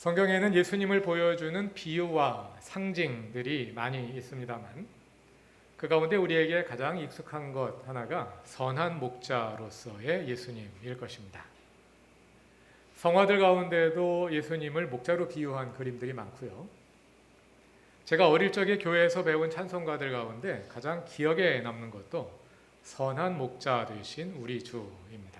성경에는 예수님을 보여주는 비유와 상징들이 많이 있습니다만 그 가운데 우리에게 가장 익숙한 것 하나가 선한 목자로서의 예수님일 것입니다. 성화들 가운데도 예수님을 목자로 비유한 그림들이 많고요. 제가 어릴 적에 교회에서 배운 찬송가들 가운데 가장 기억에 남는 것도 선한 목자 되신 우리 주입니다.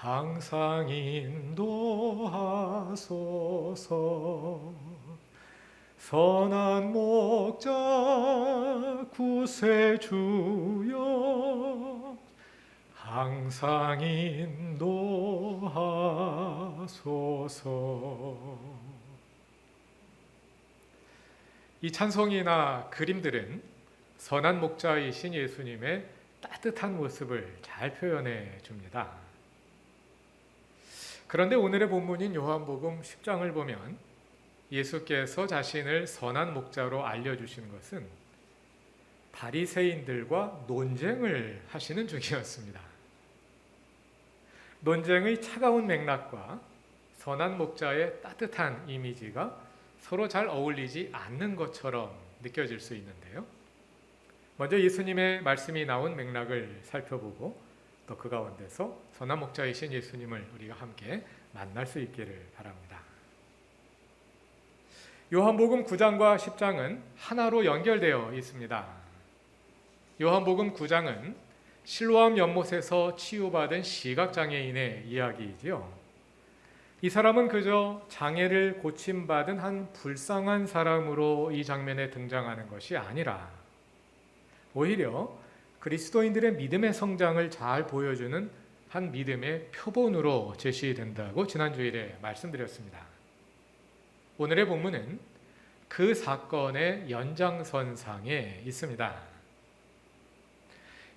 항상 인도하소서. 선한 목자 구세주여. 항상 인도하소서. 이 찬송이나 그림들은 선한 목자이신 예수님의 따뜻한 모습을 잘 표현해 줍니다. 그런데 오늘의 본문인 요한복음 10장을 보면 예수께서 자신을 선한 목자로 알려주신 것은 바리새인들과 논쟁을 하시는 중이었습니다. 논쟁의 차가운 맥락과 선한 목자의 따뜻한 이미지가 서로 잘 어울리지 않는 것처럼 느껴질 수 있는데요. 먼저 예수님의 말씀이 나온 맥락을 살펴보고 또 그 가운데서 선한 목자이신 예수님을 우리가 함께 만날 수 있기를 바랍니다. 요한복음 9장과 10장은 하나로 연결되어 있습니다. 요한복음 9장은 실로암 연못에서 치유받은 시각장애인의 이야기이지요. 이 사람은 그저 장애를 고침받은 한 불쌍한 사람으로 이 장면에 등장하는 것이 아니라 오히려 그리스도인들의 믿음의 성장을 잘 보여주는 한 믿음의 표본으로 제시된다고 지난 주일에 말씀드렸습니다. 오늘의 본문은 그 사건의 연장선상에 있습니다.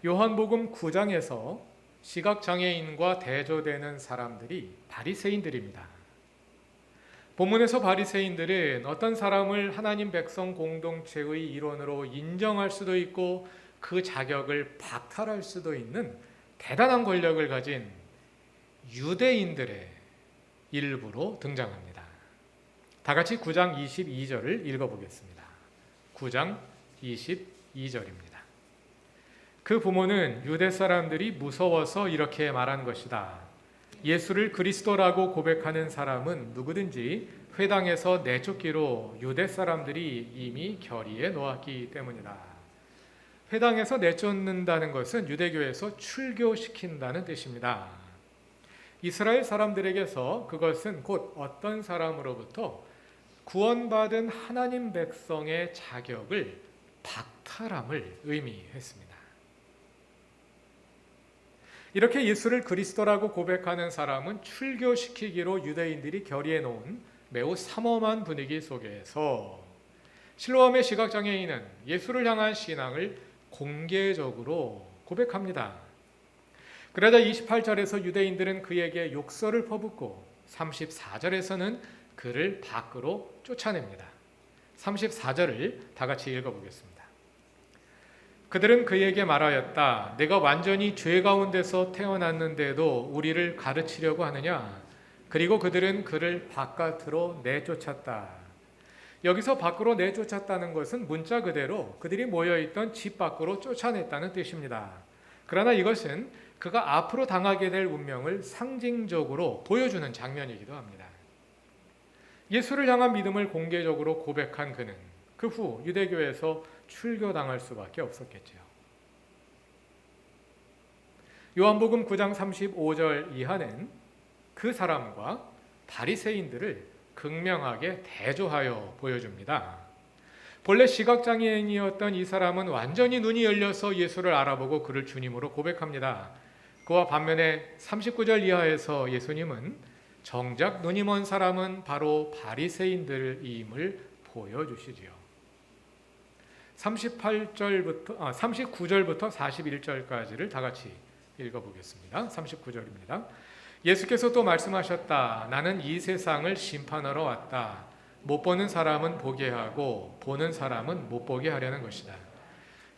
요한복음 9장에서 시각장애인과 대조되는 사람들이 바리새인들입니다. 본문에서 바리새인들은 어떤 사람을 하나님 백성 공동체의 일원으로 인정할 수도 있고 그 자격을 박탈할 수도 있는 대단한 권력을 가진 유대인들의 일부로 등장합니다. 다 같이 9장 22절을 읽어보겠습니다. 9장 22절입니다. 그 부모는 유대 사람들이 무서워서 이렇게 말한 것이다. 예수를 그리스도라고 고백하는 사람은 누구든지 회당에서 내쫓기로 유대 사람들이 이미 결의에 놓았기 때문이다. 회당에서 내쫓는다는 것은 유대교에서 출교시킨다는 뜻입니다. 이스라엘 사람들에게서 그것은 곧 어떤 사람으로부터 구원받은 하나님 백성의 자격을 박탈함을 의미했습니다. 이렇게 예수를 그리스도라고 고백하는 사람은 출교시키기로 유대인들이 결의해 놓은 매우 삼엄한 분위기 속에서 실로암의 시각장애인은 예수를 향한 신앙을 공개적으로 고백합니다. 그러자 28절에서 유대인들은 그에게 욕설을 퍼붓고 34절에서는 그를 밖으로 쫓아냅니다. 34절을 다 같이 읽어보겠습니다. 그들은 그에게 말하였다. 내가 완전히 죄 가운데서 태어났는데도 우리를 가르치려고 하느냐? 그리고 그들은 그를 바깥으로 내쫓았다. 여기서 밖으로 내쫓았다는 것은 문자 그대로 그들이 모여있던 집 밖으로 쫓아냈다는 뜻입니다. 그러나 이것은 그가 앞으로 당하게 될 운명을 상징적으로 보여주는 장면이기도 합니다. 예수를 향한 믿음을 공개적으로 고백한 그는 그 후 유대교에서 출교당할 수밖에 없었겠지요. 요한복음 9장 35절 이하는 그 사람과 바리새인들을 극명하게 대조하여 보여줍니다. 본래 시각장애인이었던 이 사람은 완전히 눈이 열려서 예수를 알아보고 그를 주님으로 고백합니다. 그와 반면에 39절 이하에서 예수님은 정작 눈이 먼 사람은 바로 바리새인들임을 보여주시지요. 38절부터 아, 39절부터 41절까지를 다 같이 읽어보겠습니다. 39절입니다. 예수께서 또 말씀하셨다. 나는 이 세상을 심판하러 왔다. 못 보는 사람은 보게 하고 보는 사람은 못 보게 하려는 것이다.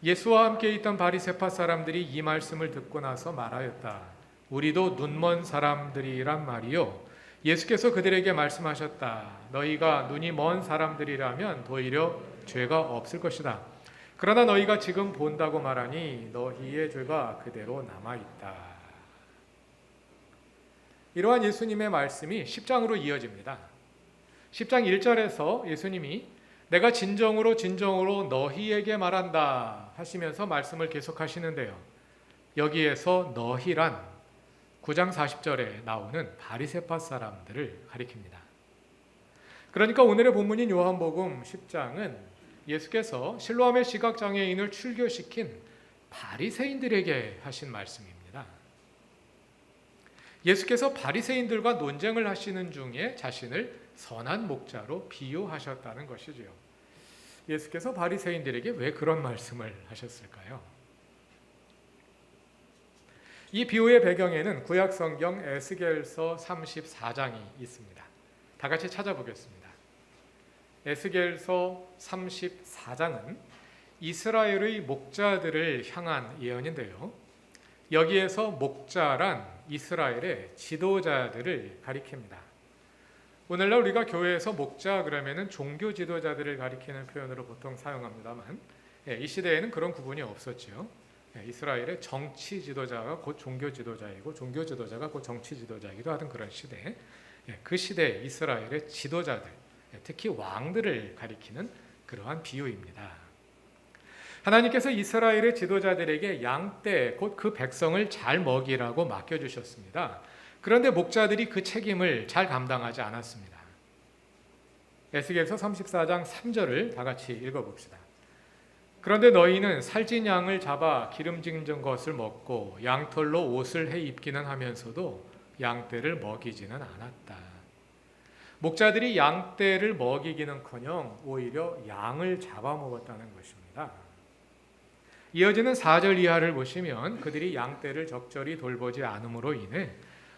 예수와 함께 있던 바리새파 사람들이 이 말씀을 듣고 나서 말하였다. 우리도 눈먼 사람들이란 말이요. 예수께서 그들에게 말씀하셨다. 너희가 눈이 먼 사람들이라면 도리어 죄가 없을 것이다. 그러나 너희가 지금 본다고 말하니 너희의 죄가 그대로 남아 있다. 이러한 예수님의 말씀이 10장으로 이어집니다. 10장 1절에서 예수님이 내가 진정으로 진정으로 너희에게 말한다 하시면서 말씀을 계속하시는데요. 여기에서 너희란 9장 40절에 나오는 바리새파 사람들을 가리킵니다. 그러니까 오늘의 본문인 요한복음 10장은 예수께서 실로암의 시각 장애인을 출교시킨 바리새인들에게 하신 말씀입니다. 예수께서 바리새인들과 논쟁을 하시는 중에 자신을 선한 목자로 비유하셨다는 것이지요. 예수께서 바리새인들에게 왜 그런 말씀을 하셨을까요? 이 비유의 배경에는 구약 성경 에스겔서 34장이 있습니다. 다 같이 찾아보겠습니다. 에스겔서 34장은 이스라엘의 목자들을 향한 예언인데요. 여기에서 목자란 이스라엘의 지도자들을 가리킵니다. 오늘날 우리가 교회에서 목자 그러면은 종교 지도자들을 가리키는 표현으로 보통 사용합니다만 예, 이 시대에는 그런 구분이 없었지요. 예, 이스라엘의 정치 지도자가 곧 종교 지도자이고 종교 지도자가 곧 정치 지도자이기도 하던 그런 시대. 예, 그 시대 이스라엘의 지도자들, 예, 특히 왕들을 가리키는 그러한 비유입니다. 하나님께서 이스라엘의 지도자들에게 양떼 곧 그 백성을 잘 먹이라고 맡겨 주셨습니다. 그런데 목자들이 그 책임을 잘 감당하지 않았습니다. 에스겔서 34장 3절을 다 같이 읽어 봅시다. 그런데 너희는 살찐 양을 잡아 기름진 것을 먹고 양털로 옷을 해 입기는 하면서도 양떼를 먹이지는 않았다. 목자들이 양떼를 먹이기는커녕 오히려 양을 잡아먹었다는 것입니다. 이어지는 4절 이하를 보시면 그들이 양떼를 적절히 돌보지 않음으로 인해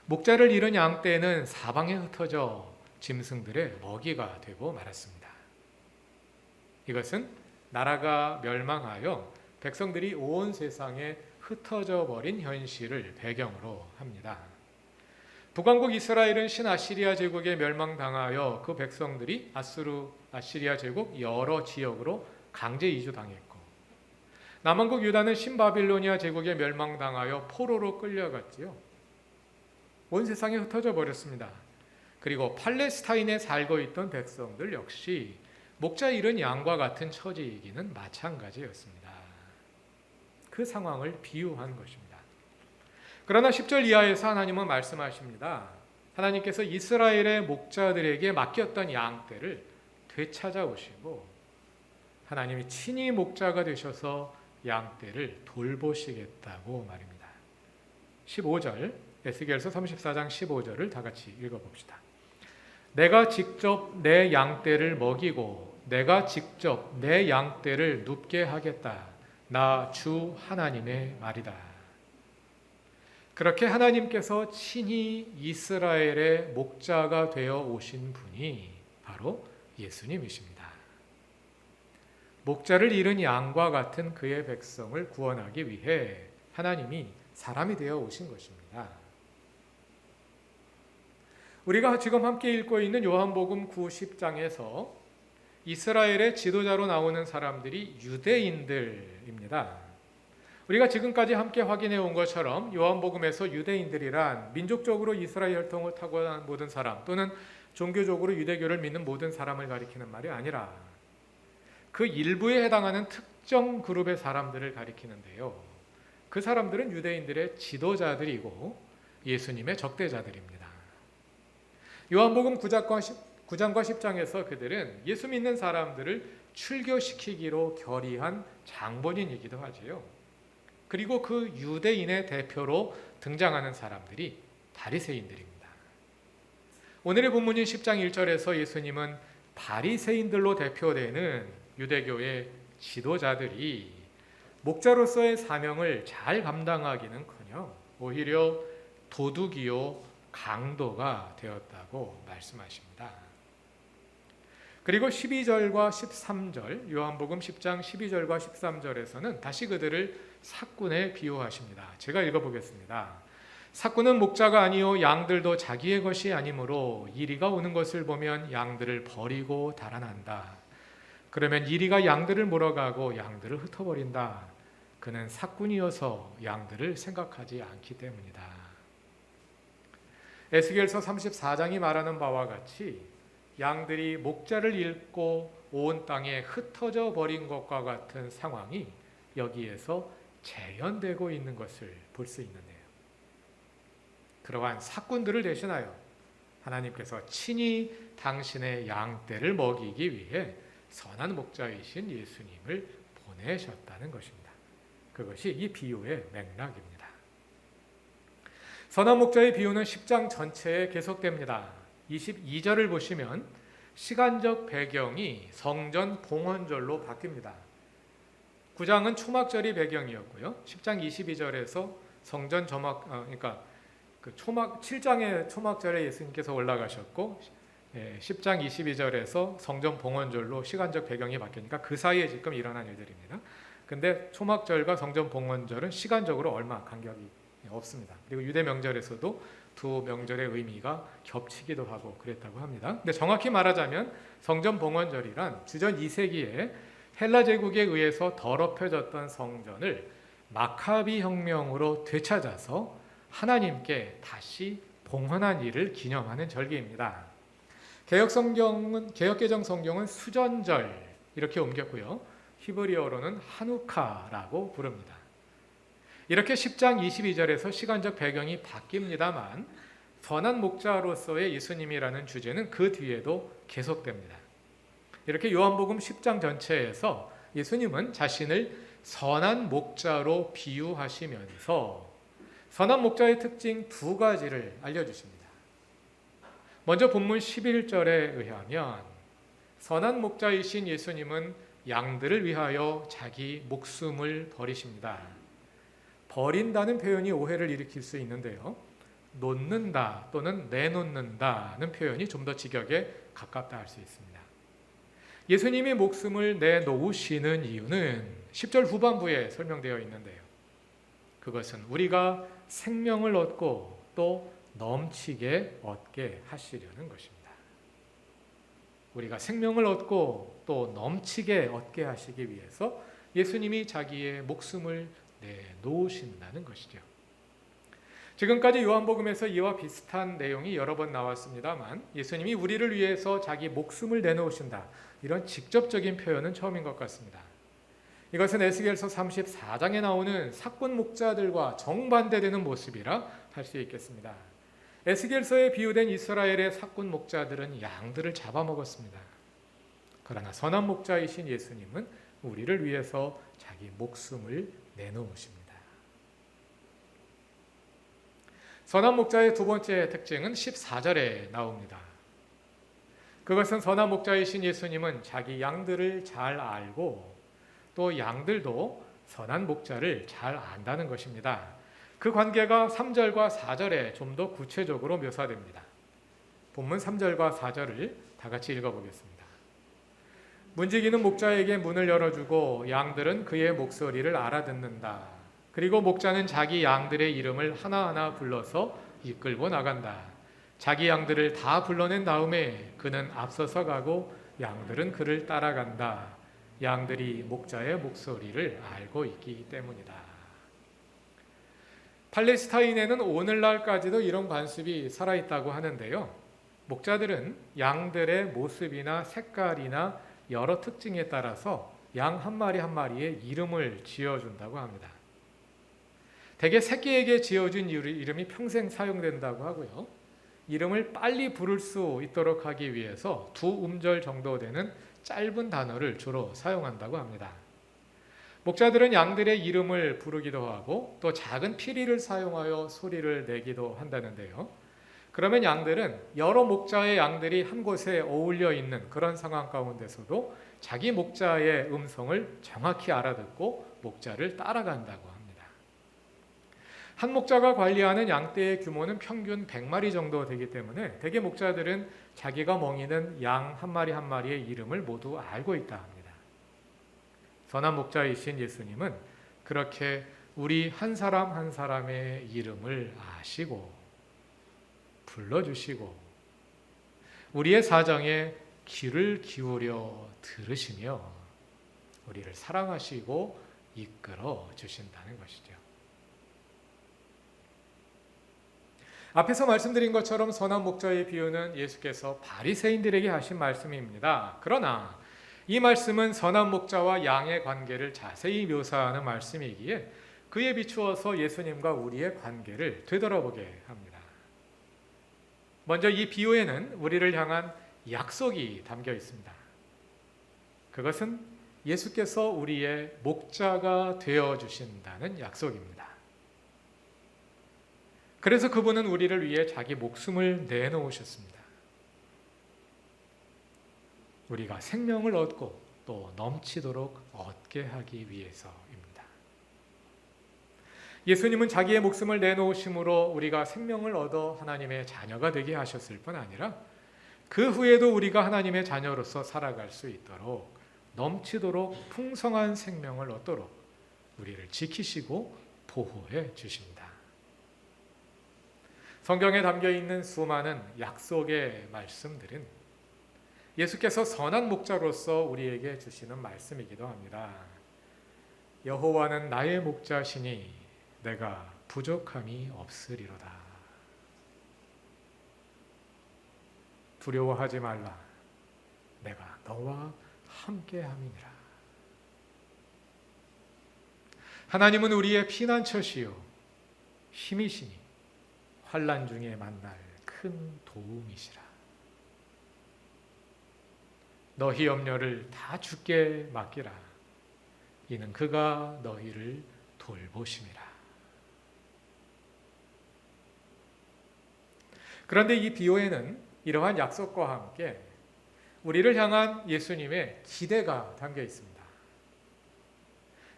목자를 잃은 양떼는 사방에 흩어져 짐승들의 먹이가 되고 말았습니다. 이것은 나라가 멸망하여 백성들이 온 세상에 흩어져 버린 현실을 배경으로 합니다. 북왕국 이스라엘은 신아시리아 제국에 멸망당하여 그 백성들이 아수르 아시리아 제국 여러 지역으로 강제 이주당했고 남왕국 유다는 신바빌로니아 제국에 멸망당하여 포로로 끌려갔지요. 온 세상에 흩어져 버렸습니다. 그리고 팔레스타인에 살고 있던 백성들 역시 목자 잃은 양과 같은 처지이기는 마찬가지였습니다. 그 상황을 비유한 것입니다. 그러나 10절 이하에서 하나님은 말씀하십니다. 하나님께서 이스라엘의 목자들에게 맡겼던 양떼를 되찾아오시고 하나님이 친히 목자가 되셔서 양 떼를 돌보시겠다고 말입니다. 15절 에스겔서 34장 15절을 다 같이 읽어 봅시다. 내가 직접 내 양 떼를 먹이고 내가 직접 내 양 떼를 눕게 하겠다. 나 주 하나님의 말이다. 그렇게 하나님께서 친히 이스라엘의 목자가 되어 오신 분이 바로 예수님이십니다. 목자를 잃은 양과 같은 그의 백성을 구원하기 위해 하나님이 사람이 되어 오신 것입니다. 우리가 지금 함께 읽고 있는 요한복음 9, 10장에서 이스라엘의 지도자로 나오는 사람들이 유대인들입니다. 우리가 지금까지 함께 확인해 온 것처럼 요한복음에서 유대인들이란 민족적으로 이스라엘 혈통을 타고난 모든 사람 또는 종교적으로 유대교를 믿는 모든 사람을 가리키는 말이 아니라 그 일부에 해당하는 특정 그룹의 사람들을 가리키는데요. 그 사람들은 유대인들의 지도자들이고 예수님의 적대자들입니다. 요한복음 9장과 10장에서 그들은 예수 믿는 사람들을 출교시키기로 결의한 장본인이기도 하지요. 그리고 그 유대인의 대표로 등장하는 사람들이 바리새인들입니다. 오늘의 본문인 10장 1절에서 예수님은 바리새인들로 대표되는 유대교의 지도자들이 목자로서의 사명을 잘 감당하기는커녕 오히려 도둑이요 강도가 되었다고 말씀하십니다. 그리고 12절과 13절 요한복음 10장 12절과 13절에서는 다시 그들을 사꾼에 비유하십니다. 제가 읽어보겠습니다. 사꾼은 목자가 아니요 양들도 자기의 것이 아니므로 이리가 오는 것을 보면 양들을 버리고 달아난다. 그러면 이리가 양들을 몰아가고 양들을 흩어버린다. 그는 사꾼이어서 양들을 생각하지 않기 때문이다. 에스겔서 34장이 말하는 바와 같이 양들이 목자를 잃고 온 땅에 흩어져 버린 것과 같은 상황이 여기에서 재현되고 있는 것을 볼 수 있는데요. 그러한 사꾼들을 대신하여 하나님께서 친히 당신의 양떼를 먹이기 위해 선한 목자이신 예수님을 보내셨다는 것입니다. 그것이 이 비유의 맥락입니다. 선한 목자의 비유는 10장 전체에 계속됩니다. 22절을 보시면 시간적 배경이 성전 봉헌절로 바뀝니다. 9장은 초막절이 배경이었고요. 10장 22절에서 성전 점막 어, 그러니까 그 초막 7장의 초막절에 예수님께서 올라가셨고 예, 10장 22절에서 성전 봉헌절로 시간적 배경이 바뀌니까 그 사이에 지금 일어난 일들입니다. 근데 초막절과 성전 봉헌절은 시간적으로 얼마 간격이 없습니다. 그리고 유대 명절에서도 두 명절의 의미가 겹치기도 하고 그랬다고 합니다. 근데 정확히 말하자면 성전 봉헌절이란 주전 2세기에 헬라 제국에 의해서 더럽혀졌던 성전을 마카비 혁명으로 되찾아서 하나님께 다시 봉헌한 일을 기념하는 절기입니다. 개혁 성경은 개혁 개정 성경은 수전절 이렇게 옮겼고요. 히브리어로는 하누카라고 부릅니다. 이렇게 10장 22절에서 시간적 배경이 바뀝니다만 선한 목자로서의 예수님이라는 주제는 그 뒤에도 계속됩니다. 이렇게 요한복음 10장 전체에서 예수님은 자신을 선한 목자로 비유하시면서 선한 목자의 특징 두 가지를 알려주십니다. 먼저 본문 11절에 의하면 선한 목자이신 예수님은 양들을 위하여 자기 목숨을 버리십니다. 버린다는 표현이 오해를 일으킬 수 있는데요. 놓는다 또는 내놓는다는 표현이 좀 더 직역에 가깝다 할 수 있습니다. 예수님이 목숨을 내놓으시는 이유는 10절 후반부에 설명되어 있는데요. 그것은 우리가 생명을 얻고 또 넘치게 얻게 하시려는 것입니다. 우리가 생명을 얻고 또 넘치게 얻게 하시기 위해서 예수님이 자기의 목숨을 내놓으신다는 것이죠. 지금까지 요한복음에서 이와 비슷한 내용이 여러 번 나왔습니다만 예수님이 우리를 위해서 자기 목숨을 내놓으신다. 이런 직접적인 표현은 처음인 것 같습니다. 이것은 에스겔서 34장에 나오는 사꾼 목자들과 정반대되는 모습이라 할 수 있겠습니다. 에스겔서에 비유된 이스라엘의 사꾼 목자들은 양들을 잡아먹었습니다. 그러나 선한 목자이신 예수님은 우리를 위해서 자기 목숨을 내놓으십니다. 선한 목자의 두 번째 특징은 14절에 나옵니다. 그것은 선한 목자이신 예수님은 자기 양들을 잘 알고 또 양들도 선한 목자를 잘 안다는 것입니다. 그 관계가 3절과 4절에 좀 더 구체적으로 묘사됩니다. 본문 3절과 4절을 다 같이 읽어보겠습니다. 문지기는 목자에게 문을 열어주고 양들은 그의 목소리를 알아듣는다. 그리고 목자는 자기 양들의 이름을 하나하나 불러서 이끌고 나간다. 자기 양들을 다 불러낸 다음에 그는 앞서서 가고 양들은 그를 따라간다. 양들이 목자의 목소리를 알고 있기 때문이다. 팔레스타인에는 오늘날까지도 이런 관습이 살아있다고 하는데요. 목자들은 양들의 모습이나 색깔이나 여러 특징에 따라서 양 한 마리 한 마리에 이름을 지어준다고 합니다. 대개 새끼에게 지어준 이름이 평생 사용된다고 하고요. 이름을 빨리 부를 수 있도록 하기 위해서 두 음절 정도 되는 짧은 단어를 주로 사용한다고 합니다. 목자들은 양들의 이름을 부르기도 하고 또 작은 피리를 사용하여 소리를 내기도 한다는데요. 그러면 양들은 여러 목자의 양들이 한 곳에 어울려 있는 그런 상황 가운데서도 자기 목자의 음성을 정확히 알아듣고 목자를 따라간다고 합니다. 한 목자가 관리하는 양떼의 규모는 평균 100마리 정도 되기 때문에 대개 목자들은 자기가 멍이는 양 한 마리 한 마리의 이름을 모두 알고 있다. 선한 목자이신 예수님은 그렇게 우리 한 사람 한 사람의 이름을 아시고 불러주시고 우리의 사정에 귀를 기울여 들으시며 우리를 사랑하시고 이끌어 주신다는 것이죠. 앞에서 말씀드린 것처럼 선한 목자의 비유는 예수께서 바리새인들에게 하신 말씀입니다. 그러나 이 말씀은 선한 목자와 양의 관계를 자세히 묘사하는 말씀이기에 그에 비추어서 예수님과 우리의 관계를 되돌아보게 합니다. 먼저 이 비유에는 우리를 향한 약속이 담겨 있습니다. 그것은 예수께서 우리의 목자가 되어 주신다는 약속입니다. 그래서 그분은 우리를 위해 자기 목숨을 내놓으셨습니다. 우리가 생명을 얻고 또 넘치도록 얻게 하기 위해서입니다. 예수님은 자기의 목숨을 내놓으심으로 우리가 생명을 얻어 하나님의 자녀가 되게 하셨을 뿐 아니라 그 후에도 우리가 하나님의 자녀로서 살아갈 수 있도록 넘치도록 풍성한 생명을 얻도록 우리를 지키시고 보호해 주십니다. 성경에 담겨 있는 수많은 약속의 말씀들은 예수께서 선한 목자로서 우리에게 주시는 말씀이기도 합니다. 여호와는 나의 목자시니 내가 부족함이 없으리로다. 두려워하지 말라. 내가 너와 함께함이니라. 하나님은 우리의 피난처시요 힘이시니 환란 중에 만날 큰 도움이시라. 너희 염려를 다 주께 맡기라. 이는 그가 너희를 돌보심이라. 그런데 이 비유에는 이러한 약속과 함께 우리를 향한 예수님의 기대가 담겨 있습니다.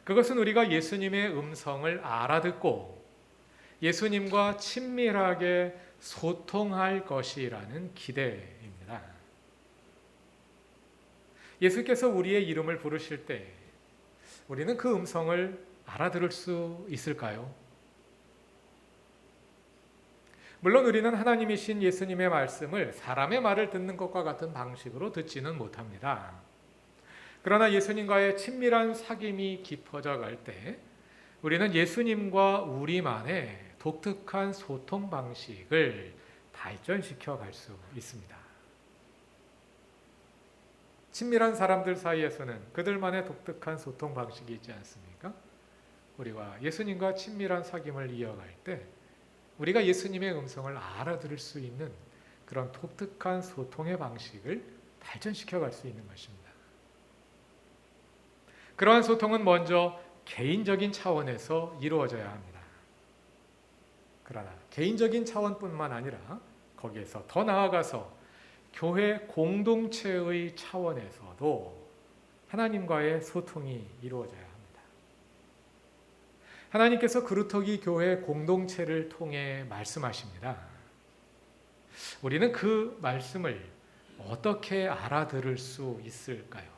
그것은 우리가 예수님의 음성을 알아듣고 예수님과 친밀하게 소통할 것이라는 기대입니다. 예수께서 우리의 이름을 부르실 때 우리는 그 음성을 알아들을 수 있을까요? 물론 우리는 하나님이신 예수님의 말씀을 사람의 말을 듣는 것과 같은 방식으로 듣지는 못합니다. 그러나 예수님과의 친밀한 사귐이 깊어져 갈 때 우리는 예수님과 우리만의 독특한 소통 방식을 발전시켜 갈 수 있습니다. 친밀한 사람들 사이에서는 그들만의 독특한 소통 방식이 있지 않습니까? 우리와 예수님과 친밀한 사귐을 이어갈 때 우리가 예수님의 음성을 알아들을 수 있는 그런 독특한 소통의 방식을 발전시켜 갈 수 있는 것입니다. 그러한 소통은 먼저 개인적인 차원에서 이루어져야 합니다. 그러나 개인적인 차원뿐만 아니라 거기에서 더 나아가서 교회 공동체의 차원에서도 하나님과의 소통이 이루어져야 합니다. 하나님께서 그루터기 교회 공동체를 통해 말씀하십니다. 우리는 그 말씀을 어떻게 알아들을 수 있을까요?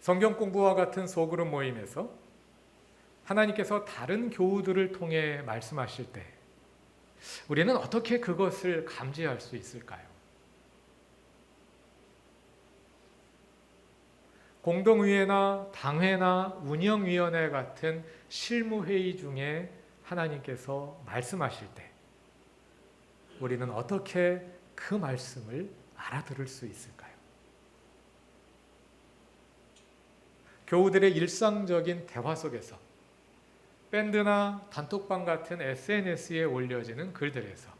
성경 공부와 같은 소그룹 모임에서 하나님께서 다른 교우들을 통해 말씀하실 때 우리는 어떻게 그것을 감지할 수 있을까요? 공동의회나 당회나 운영위원회 같은 실무회의 중에 하나님께서 말씀하실 때 우리는 어떻게 그 말씀을 알아들을 수 있을까요? 교우들의 일상적인 대화 속에서 밴드나 단톡방 같은 SNS에 올려지는 글들에서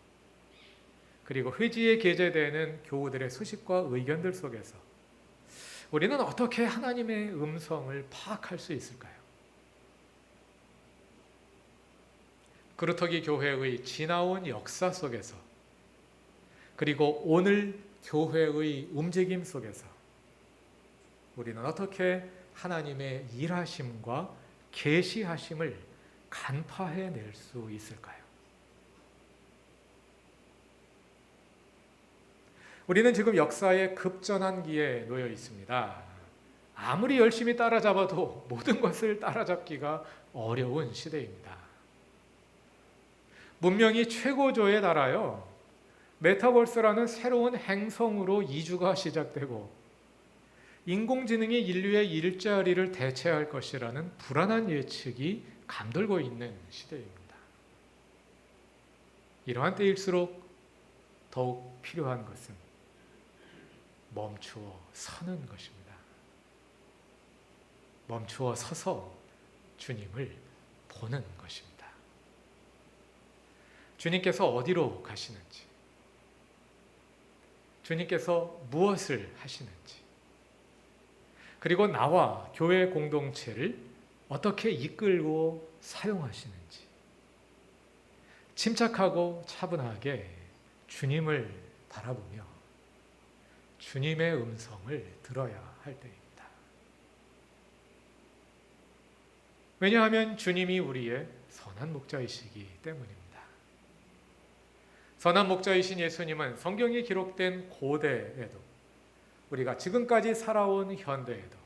그리고 회지에 게재되는 교우들의 소식과 의견들 속에서 우리는 어떻게 하나님의 음성을 파악할 수 있을까요? 그루터기 교회의 지나온 역사 속에서 그리고 오늘 교회의 움직임 속에서 우리는 어떻게 하나님의 일하심과 계시하심을 간파해 낼 수 있을까요? 우리는 지금 역사의 급전환기에 놓여 있습니다. 아무리 열심히 따라잡아도 모든 것을 따라잡기가 어려운 시대입니다. 문명이 최고조에 달하여 메타버스라는 새로운 행성으로 이주가 시작되고 인공지능이 인류의 일자리를 대체할 것이라는 불안한 예측이 감돌고 있는 시대입니다. 이러한 때일수록 더욱 필요한 것은 멈추어 서는 것입니다. 멈추어 서서 주님을 보는 것입니다. 주님께서 어디로 가시는지, 주님께서 무엇을 하시는지, 그리고 나와 교회 공동체를 어떻게 이끌고 사용하시는지, 침착하고 차분하게 주님을 바라보며 주님의 음성을 들어야 할 때입니다. 왜냐하면 주님이 우리의 선한 목자이시기 때문입니다. 선한 목자이신 예수님은 성경에 기록된 고대에도 우리가 지금까지 살아온 현대에도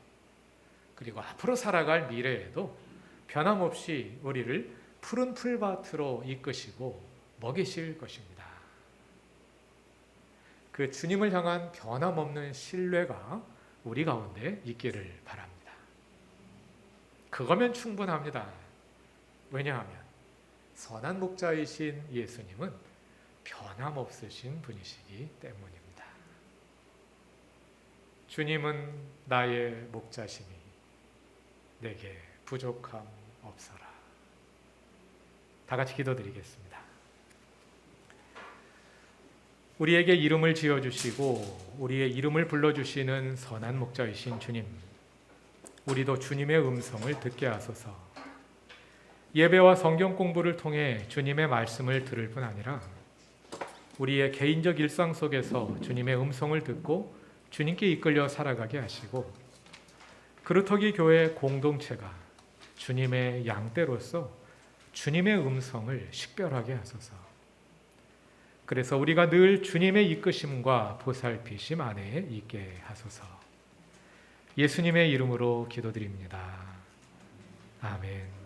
그리고 앞으로 살아갈 미래에도 변함없이 우리를 푸른 풀밭으로 이끄시고 먹이실 것입니다. 그 주님을 향한 변함없는 신뢰가 우리 가운데 있기를 바랍니다. 그거면 충분합니다. 왜냐하면 선한 목자이신 예수님은 변함없으신 분이시기 때문입니다. 주님은 나의 목자시니 내게 부족함 없어라. 다 같이 기도드리겠습니다. 우리에게 이름을 지어주시고 우리의 이름을 불러주시는 선한 목자이신 주님, 우리도 주님의 음성을 듣게 하소서. 예배와 성경 공부를 통해 주님의 말씀을 들을 뿐 아니라 우리의 개인적 일상 속에서 주님의 음성을 듣고 주님께 이끌려 살아가게 하시고 그루터기 교회 공동체가 주님의 양떼로서 주님의 음성을 식별하게 하소서. 그래서 우리가 늘 주님의 이끄심과 보살피심 안에 있게 하소서. 예수님의 이름으로 기도드립니다. 아멘.